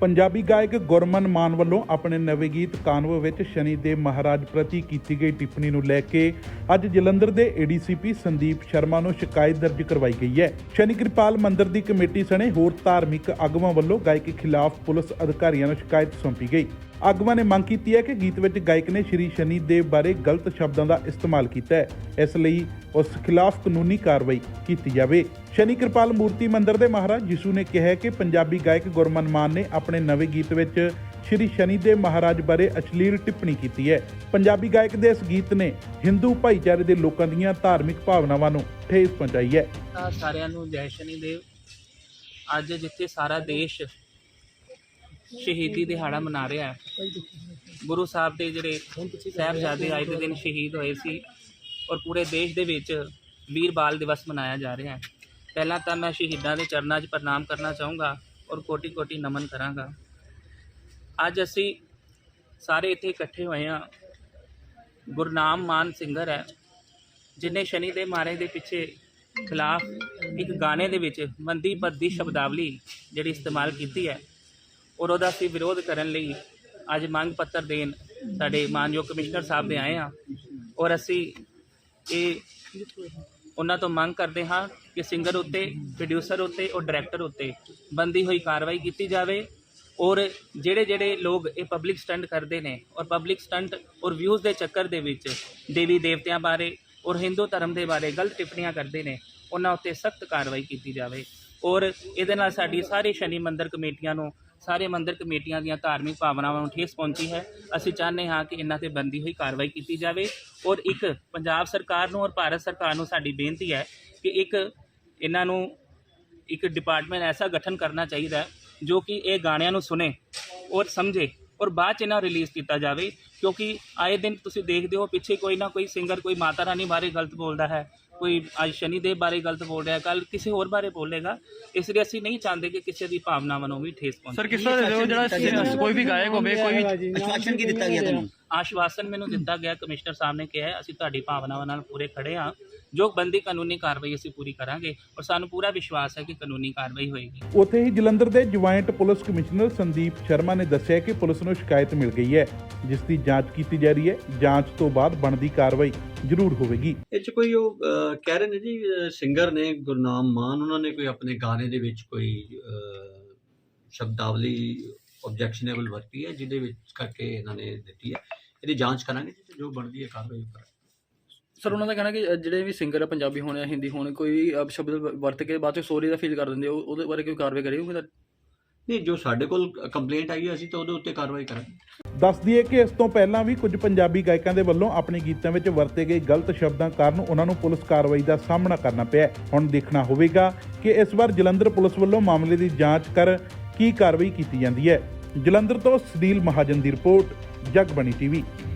ਪੰਜਾਬੀ ਗਾਇਕ ਗੁਰਮਨ ਮਾਨ ਵੱਲੋਂ ਆਪਣੇ ਨਵੇਂ ਗੀਤ ਕਾਨਵ ਵਿੱਚ ਸ਼ਨੀ ਦੇ ਮਹਾਰਾਜ ਪ੍ਰਤੀ ਕੀਤੀ ਗਈ ਟਿੱਪਣੀ ਨੂੰ ਲੈ ਕੇ ਅੱਜ ਜਲੰਧਰ ਦੇ ਏਡੀਸੀਪੀ ਸੰਦੀਪ ਸ਼ਰਮਾ ਨੂੰ ਸ਼ਿਕਾਇਤ ਦਰਜ ਕਰਵਾਈ ਗਈ ਹੈ। ਸ਼ਨੀ ਕਿਰਪਾਲ ਮੰਦਿਰ ਦੀ ਕਮੇਟੀ ਸਣੇ ਹੋਰ ਧਾਰਮਿਕ ਆਗੂਆਂ ਵੱਲੋਂ ਗਾਇਕ ਖਿਲਾਫ ਪੁਲਿਸ ਅਧਿਕਾਰੀਆਂ ਨੂੰ ਸ਼ਿਕਾਇਤ ਸੌਂਪੀ ਗਈ। ਆਗੂਆਂ ਨੇ ਮੰਗ ਕੀਤੀ ਹੈ ਕਿ ਗੀਤ ਵਿੱਚ ਗਾਇਕ ਨੇ ਸ਼੍ਰੀ ਸ਼ਨੀ ਦੇਵ ਬਾਰੇ ਗਲਤ ਸ਼ਬਦਾਂ ਦਾ ਇਸਤੇਮਾਲ ਕੀਤਾ ਹੈ। ਇਸ ਲਈ ਉਸ ਖਿਲਾਫ ਕਾਨੂੰਨੀ ਕਾਰਵਾਈ ਕੀਤੀ ਜਾਵੇ। ਸ਼ਨੀ ਕਿਰਪਾਲ ਮੂਰਤੀ ਮੰਦਿਰ ਦੇ ਮਹਾਰਾਜ ਯਿਸੂ ਨੇ ਕਿਹਾ ਕਿ ਪੰਜਾਬੀ ਗਾਇਕ ਗੁਰਮਨ ਮਾਨ ਨੇ ਆਪਣੇ ਨਵੇਂ ਗੀਤ ਵਿੱਚ ਸ਼੍ਰੀ ਸ਼ਨੀ ਦੇਵ ਮਹਾਰਾਜ ਬਾਰੇ ਅਸ਼ਲੀਲ ਟਿੱਪਣੀ ਕੀਤੀ ਹੈ। ਪੰਜਾਬੀ ਗਾਇਕ ਦੇ ਇਸ ਗੀਤ ਨੇ ਹਿੰਦੂ ਭਾਈਚਾਰੇ ਦੇ ਲੋਕਾਂ ਦੀਆਂ ਧਾਰਮਿਕ ਭਾਵਨਾਵਾਂ ਨੂੰ ਠੇਸ ਪਹੁੰਚਾਈ ਹੈ। ਸਾਰਿਆਂ ਨੂੰ ਜੈ ਸ਼ਨੀ ਦੇਵ। ਅੱਜ ਜਿੱਥੇ ਸਾਰਾ ਦੇਸ਼ ਸ਼ਹੀਦੀ ਦਿਹਾੜਾ ਮਨਾ ਰਿਹਾ ਹੈ। ਗੁਰੂ ਸਾਹਿਬ ਦੇ ਜਿਹੜੇ ਸਾਹਿਬਜ਼ਾਦੇ ਅੱਜ ਦੇ ਦਿਨ ਸ਼ਹੀਦ ਹੋਏ ਸੀ ਔਰ ਪੂਰੇ ਦੇਸ਼ ਦੇ ਵਿੱਚ ਵੀਰ ਬਾਲ ਦਿਵਸ ਮਨਾਇਆ ਜਾ ਰਿਹਾ ਹੈ। ਪਹਿਲਾਂ ਤਾਂ ਮੈਂ ਸ਼ਹੀਦਾਂ ਦੇ ਚਰਨਾਂ 'ਚ ਪ੍ਰਣਾਮ ਕਰਨਾ ਚਾਹੂੰਗਾ ਔਰ ਕੋਟੀ-ਕੋਟੀ ਨਮਨ ਕਰਾਂਗਾ। ਅੱਜ ਅਸੀਂ ਸਾਰੇ ਇੱਥੇ ਇਕੱਠੇ ਹੋਏ ਹਾਂ। ਗੁਰਨਾਮ ਮਾਨ ਸਿੰਗਰ ਹੈ, ਜਿਨੇ ਸ਼ਨੀ ਦੇ ਮਾਰੇ ਦੇ ਪਿੱਛੇ ਖਿਲਾਫ ਇੱਕ ਗਾਣੇ ਦੇ ਵਿੱਚ ਮੰਦੀ ਪੱਦੀ ਸ਼ਬਦਾਵਲੀ ਜਿਹੜੀ ਇਸਤੇਮਾਲ ਕੀਤੀ ਹੈ। ਔਰ ਉਹਦਾ ਅਸੀਂ ਵਿਰੋਧ ਕਰਨ ਲਈ ਅੱਜ ਮੰਗ ਪੱਤਰ ਦੇਣ ਸਾਡੇ ਮਾਨਯੋਗ ਕਮਿਸ਼ਨਰ ਸਾਹਿਬ ਦੇ ਆਏ ਹਾਂ। ਔਰ ਅਸੀਂ ਇਹ ਉਹਨਾਂ ਤੋਂ ਮੰਗ ਕਰਦੇ ਹਾਂ ਕਿ ਸਿੰਗਰ ਉੱਤੇ ਪ੍ਰੋਡਿਊਸਰ ਉੱਤੇ ਔਰ ਡਾਇਰੈਕਟਰ ਉੱਤੇ ਬੰਦੀ ਹੋਈ ਕਾਰਵਾਈ ਕੀਤੀ ਜਾਵੇ ਔਰ ਜਿਹੜੇ ਜਿਹੜੇ ਲੋਕ ਇਹ ਪਬਲਿਕ ਸਟੰਟ ਕਰਦੇ ਨੇ ਔਰ ਪਬਲਿਕ ਸਟੰਟ ਔਰ ਵਿਊਜ਼ ਦੇ ਚੱਕਰ ਦੇ ਵਿੱਚ ਦੇਵੀ ਦੇਵਤਿਆਂ ਬਾਰੇ ਔਰ ਹਿੰਦੂ ਧਰਮ ਦੇ ਬਾਰੇ ਗਲਤ ਟਿੱਪਣੀਆਂ ਕਰਦੇ ਨੇ, ਉਹਨਾਂ ਉੱਤੇ ਸਖਤ ਕਾਰਵਾਈ ਕੀਤੀ ਜਾਵੇ। ਔਰ ਇਹਦੇ ਨਾਲ ਸਾਡੀ ਸਾਰੇ ਸ਼ਨੀ ਮੰਦਰ ਕਮੇਟੀਆਂ ਨੂੰ, ਸਾਰੇ ਮੰਦਰ ਕਮੇਟੀਆਂ ਦੀਆਂ ਧਾਰਮਿਕ ਭਾਵਨਾਵਾਂ ਨੂੰ ਠੇਸ ਪਹੁੰਚੀ ਹੈ। ਅਸੀਂ ਚਾਹੁੰਦੇ ਹਾਂ ਕਿ ਇਹਨਾਂ ਤੇ ਬੰਦੀ ਹੋਈ ਕਾਰਵਾਈ ਕੀਤੀ ਜਾਵੇ। ਔਰ ਇੱਕ ਪੰਜਾਬ ਸਰਕਾਰ ਨੂੰ ਔਰ ਭਾਰਤ ਸਰਕਾਰ ਨੂੰ ਸਾਡੀ ਬੇਨਤੀ ਹੈ ਕਿ ਇੱਕ ਇਹਨਾਂ ਨੂੰ ਇੱਕ ਡਿਪਾਰਟਮੈਂਟ ਐਸਾ ਗਠਨ ਕਰਨਾ ਚਾਹੀਦਾ ਜੋ ਕਿ ਇਹ ਗਾਣਿਆਂ ਨੂੰ ਸੁਣੇ ਔਰ ਸਮਝੇ ਔਰ ਬਾਅਦ ਚ ਇਹਨਾਂ ਰਿਲੀਜ਼ ਕੀਤਾ ਜਾਵੇ। ਕਿਉਂਕਿ ਆਏ ਦਿਨ ਤੁਸੀਂ ਦੇਖਦੇ ਹੋ ਪਿੱਛੇ ਕੋਈ ਨਾ ਕੋਈ ਸਿੰਗਰ ਕੋਈ ਮਾਤਾ ਰਾਣੀ ਬਾਰੇ ਗਲਤ ਬੋਲਦਾ ਹੈ। ਕੋਈ ਅੱਜ ਸ਼ਨੀ ਦੇਵ ਬਾਰੇ ਗਲਤ ਬੋਲ ਰਿਹਾ ਕੱਲ ਕਿਸੇ ਹੋਰ ਬਾਰੇ ਬੋਲੇਗਾ ਇਸ ਲਈ ਅਸੀਂ ਨਹੀਂ ਚਾਹੁੰਦੇ ਕਿ ਕਿਸੇ ਦੀ ਭਾਵਨਾਵਾਂ ਨੂੰ ਵੀ ਠੇਸ ਪਹੁੰਚੇ। ਸਰ ਕਿਸ ਤਰ੍ਹਾਂ ਦੇ ਜਿਹੜਾ ਕੋਈ ਵੀ ਗਾਇਕ ਹੋਵੇ ਕੋਈ ਵੀ ਆਸ਼ਵਾਸਨ ਕੀ ਦਿੱਤਾ ਗਿਆ ਤੁਹਾਨੂੰ? ਆਸ਼ਵਾਸਨ ਮੈਨੂੰ ਦਿੱਤਾ ਗਿਆ ਕਮਿਸ਼ਨਰ ਸਾਹਿਬ ਨੇ ਕਿਹਾ ਅਸੀਂ ਤੁਹਾਡੀ ਭਾਵਨਾਵਾਂ ਨਾਲ ਪੂਰੇ ਖੜੇ ਹਾਂ। ਜੋ ਬੰਦੀ ਕਾਨੂੰਨੀ ਕਾਰਵਾਈ ਅਸੀਂ ਪੂਰੀ ਕਰਾਂਗੇ ਔਰ ਸਾਨੂੰ ਪੂਰਾ ਵਿਸ਼ਵਾਸ ਹੈ ਕਿ ਕਾਨੂੰਨੀ ਕਾਰਵਾਈ ਹੋਏਗੀ। ਉੱਥੇ ਹੀ ਜਲੰਧਰ ਦੇ joint police commissioner Sandeep Sharma ਨੇ ਦੱਸਿਆ ਕਿ ਪੁਲਿਸ ਨੂੰ ਸ਼ਿਕਾਇਤ ਮਿਲ ਗਈ ਹੈ ਜਿਸ ਦੀ ਜਾਂਚ ਕੀਤੀ ਜਾ ਰਹੀ ਹੈ। ਜਾਂਚ ਤੋਂ ਬਾਅਦ ਬਣਦੀ ਕਾਰਵਾਈ ਜ਼ਰੂਰ ਹੋਵੇਗੀ। ਇਹ ਚ ਕੋਈ ਉਹ ਕਹਿ ਰਹੇ ਨੇ ਜੀ ਸਿੰਗਰ ਨੇ ਗੁਰਨਾਮ ਮਾਨ ਉਹਨਾਂ ਨੇ ਕੋਈ ਆਪਣੇ ਗਾਣੇ ਦੇ ਵਿੱਚ ਕੋਈ ਸ਼ਬਦਾਵਲੀ ਆਬਜੈਕਸ਼ਨੇਬਲ ਵਰਤੀ ਹੈ, ਜਿਹਦੇ ਵਿੱਚ ਕਰਕੇ ਇਹਨਾਂ ਨੇ ਦਿੱਤੀ ਹੈ। ਇਹਦੀ ਜਾਂਚ ਕਰਾਂਗੇ ਤੇ ਜੋ ਬਣਦੀ ਹੈ ਕਾਰਵਾਈ ਕਰਾਂਗੇ। ਸਰ, ਉਹਨਾਂ ਦਾ ਕਹਿਣਾ ਕਿ ਜਿਹੜੇ ਵੀ ਸਿੰਗਰ ਆ, ਪੰਜਾਬੀ ਹੋਣ ਜਾਂ ਹਿੰਦੀ ਹੋਣ, ਕੋਈ ਵੀ ਸ਼ਬਦ ਵਰਤ ਕੇ ਬਾਅਦ ਚ ਸੋਰੀ ਦਾ ਫੀਲ ਕਰ ਦਿੰਦੇ ਉਹ- ਉਹਦੇ ਬਾਰੇ ਕੋਈ ਕਾਰਵਾਈ ਕਰੇਗੀ? ਤਾਂ ਨਹੀਂ, ਜੋ ਸਾਡੇ ਕੋਲ ਕੰਪਲੇਂਟ ਆਈ ਹੈ ਅਸੀਂ ਤਾਂ ਉਹਦੇ ਉੱਤੇ ਕਾਰਵਾਈ ਕਰਾਂਗੇ। ਦੱਸ ਦਈਏ ਕਿ ਇਸ ਤੋਂ ਪਹਿਲਾਂ ਵੀ ਕੁਝ ਪੰਜਾਬੀ ਗਾਇਕਾਂ ਦੇ ਵੱਲੋਂ ਆਪਣੇ ਗੀਤਾਂ ਵਿੱਚ ਵਰਤੇ ਗਏ ਗਲਤ ਸ਼ਬਦਾਂ ਕਾਰਨ ਉਹਨਾਂ ਨੂੰ ਪੁਲਿਸ ਕਾਰਵਾਈ ਦਾ ਸਾਹਮਣਾ ਕਰਨਾ ਪਿਆ ਹੁਣ ਦੇਖਣਾ ਹੋਵੇਗਾ ਕਿ ਇਸ ਵਾਰ ਜਲੰਧਰ ਪੁਲਿਸ ਵੱਲੋਂ ਮਾਮਲੇ ਦੀ ਜਾਂਚ ਕਰ ਕੀ ਕਾਰਵਾਈ ਕੀਤੀ ਜਾਂਦੀ ਹੈ। ਜਲੰਧਰ ਤੋਂ ਸਦੀਲ ਮਹਾਜਨ ਦੀ ਰਿਪੋਰਟ, ਜਗਬਣੀ ਟੀਵੀ।